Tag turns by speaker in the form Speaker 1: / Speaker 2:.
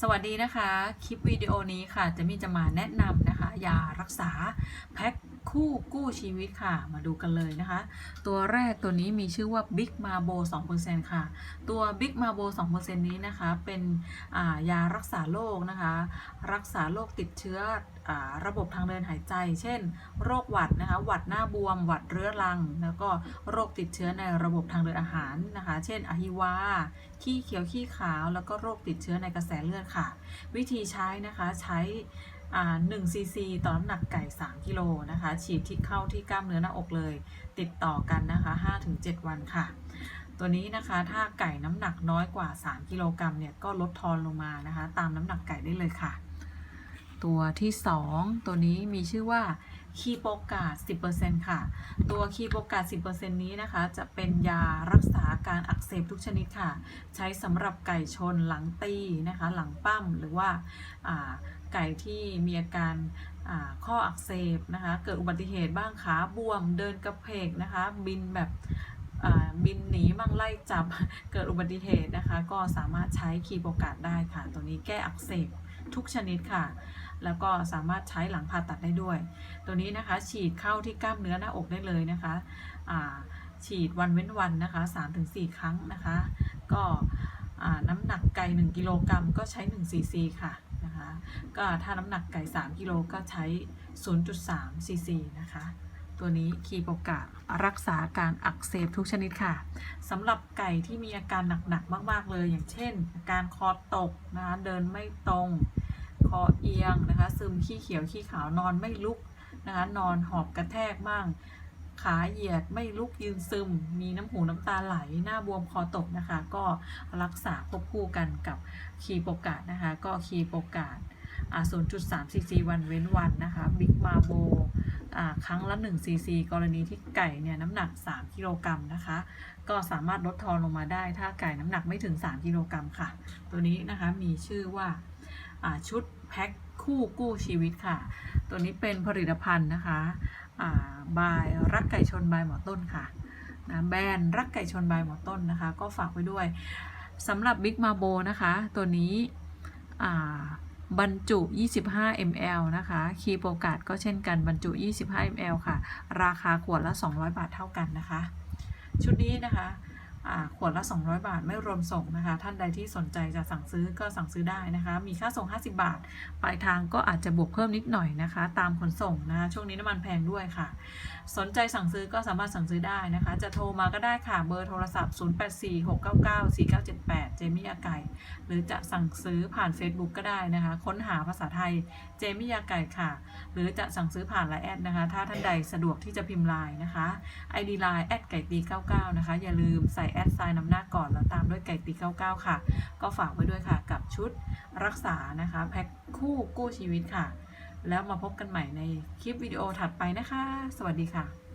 Speaker 1: สวัสดีนะคะ คลิปวิดีโอนี้ค่ะจะมีจะมาแนะนำนะคะยารักษาแพ็ค คู่กู้ชีวิตค่ะ มาดูกันเลยนะคะ ตัวแรกตัวนี้มีชื่อว่า Big Marbo 2%ค่ะ ตัว Big Marbo 2%นี้นะคะเป็นายารักษาโรคนะคะ รักษาโรคติดเชื้ออระบบทางเดินหายใจ เช่น โรคหวัดนะคะหวัดหน้าบวม หวัดเรื้อรัง แล้วก็โรคติดเชื้อในระบบทางเดินอาหารนะคะ เช่นอหิวาขี้เขียวขี้ขาว แล้วก็โรคติดเชื้อในกระแสเลือดค่ะ วิธีใช้นะคะใช้ 1ซีซีต่อน้ำหนักไก่ 3 กิโลนะคะ ฉีดที่เข้าที่กล้ามเนื้อหน้าอกเลย ติดต่อกันนะคะ 5-7 วันค่ะ ตัวนี้นะคะถ้าไก่น้ำหนักน้อยกว่า 3 กิโลกรัมเนี่ยก็ลดทอนลงมานะคะ ตามน้ำหนักไก่ได้เลยค่ะ ตัวที่ 2 ตัวนี้มีชื่อว่าคีโปกาด10%ค่ะ ตัวคีโปกาด10%นี้นะคะ จะเป็นยารักษาการอักเสบทุกชนิดค่ะ ใช้สำหรับไก่ชนหลังตีนะคะ หลังปั้มหรือว่า ไก่ที่มีอาการข้ออักเสบนะคะ เกิดอุบัติเหตุบ้างขาบวมเดินกระเพกนะคะ บินแบบบินหนีมั่งไล่จับเกิดอุบัติเหตุนะคะ ก็สามารถใช้คีโปกาดได้ค่ะ ตัวนี้แก้อักเสบทุกชนิดค่ะ แล้วก็สามารถใช้หลังผ่าตัดได้ด้วย ตัวนี้นะคะฉีดเข้าที่กล้ามเนื้อหน้าอกได้เลยนะคะฉีดวันเว้นวันนะคะ 3-4 ครั้งนะคะ ก็น้ำหนักไก่1กิโลกรัมก็ใช้1ซีซีค่ะ นะคะ ก็ถ้าน้ำหนักไก่ 3 กิโลก็ใช้ 0.3 ซีซีนะคะ ตัวนี้คีโปการักษาการอักเสบทุกชนิดค่ะสำหรับไก่ที่มีอาการหนักๆมาก ๆ เลย อย่างเช่น อาการคอตกนะคะเดินไม่ตรง คอเอียงนะคะ ซึมขี้เขียวขี้ขาวนอนไม่ลุกนะคะนอนหอบกระแทกบ้าง ขาเหยียดไม่ลุกยืนซึม มีน้ำหูน้ำตาไหล หน้าบวมคอตกนะคะ ก็รักษาควบคู่กันกับคีโปกาดนะคะ ก็คีโปกาด0.3ซีซีวันเว้นวันนะคะ บิ๊กมาโบครั้งละ1ซีซีกรณีที่ไก่เนี่ยน้ำหนัก 3 กิโลกรัมนะคะ ก็สามารถลดทอนลงมาได้ ถ้าไก่น้ำหนักไม่ถึง 3 กิโลกรัมค่ะ ตัวนี้นะคะมีชื่อว่าชุดแพ็คคู่กู้ชีวิตค่ะ ตัวนี้เป็นผลิตภัณฑ์นะคะ บายรักไก่ชนบายหมอต้นค่ะนะแบรนด์รักไก่ชนบายหมอต้นนะคะ ก็ฝากไว้ด้วยสำหรับบิ๊กมาโบนะคะ ตัวนี้บรรจุ 25 ml นะคะ คีโปกาดก็เช่นกันบรรจุ 25 ml ค่ะ ราคาขวดละ 200 บาทเท่ากันนะคะ ชุดนี้นะคะ ขวดละ 200 บาทไม่รวมส่งนะคะ ท่านใดที่สนใจจะสั่งซื้อก็สั่งซื้อได้นะคะ มีค่าส่ง 50 บาท ปลายทางก็อาจจะบวกเพิ่มนิดหน่อยนะคะ ตามขนส่งนะคะช่วงนี้น้ำมันแพงด้วยค่ะ สนใจสั่งซื้อก็สามารถสั่งซื้อได้นะคะ จะโทรมาก็ได้ค่ะเบอร์โทรศัพท์ 0846994978 เจมี่ยาไก่หรือจะสั่งซื้อผ่าน Facebook ก็ได้นะคะ ค้นหาภาษาไทยเจมี่ยาไก่ค่ะ หรือจะสั่งซื้อผ่านไลน์แอดนะคะ ถ้าท่านใดสะดวกที่จะพิมพ์ไลน์นะคะ ID ไลน์แอดไก่ตี99นะคะอย่าลืมใส่แอดไซน์นำหน้าก่อนแล้วตามด้วยไก่ตี99 ค่ะ ก็ฝากไว้ด้วยค่ะกับชุดรักษานะคะแพ็คคู่กู้ชีวิตค่ะ แล้วมาพบกันใหม่ในคลิปวิดีโอถัดไปนะคะ สวัสดีค่ะ